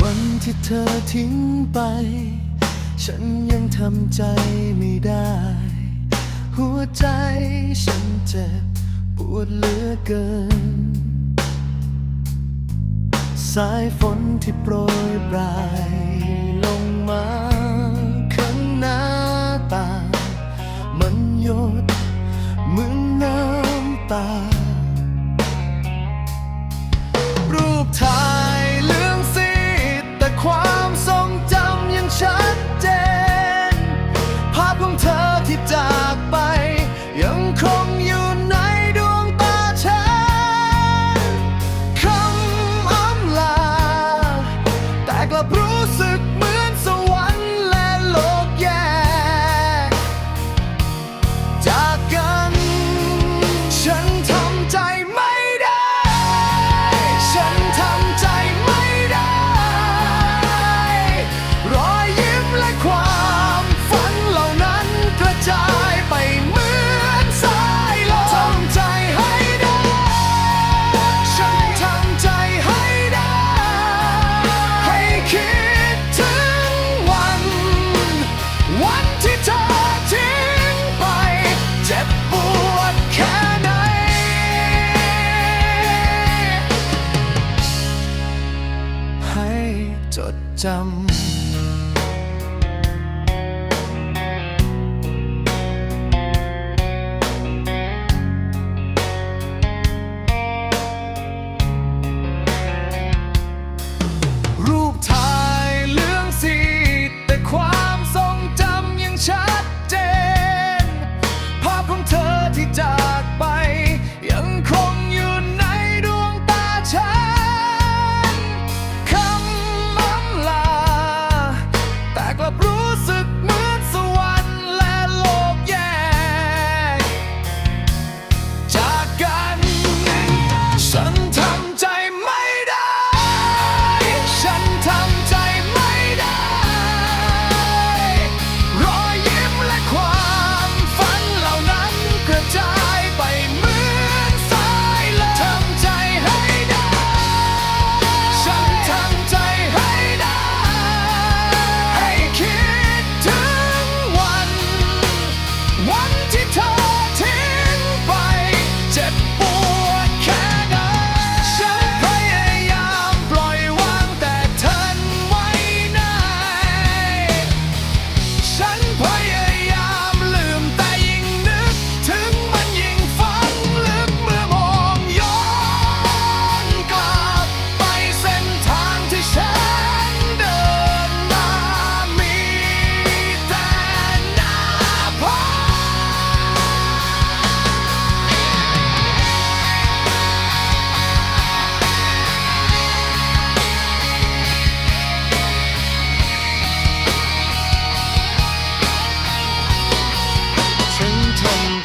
วันที่เธอทิ้งไป ฉันยังทำใจไม่ได้ หัวใจฉันเจ็บปวดเหลือเกิน สายฝนที่โปรยปลายลงมาข้างหน้าตา มันหยดเหมือนน้ำตา จดจำ What?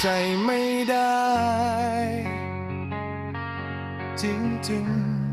ใจไม่ได้ จริงๆ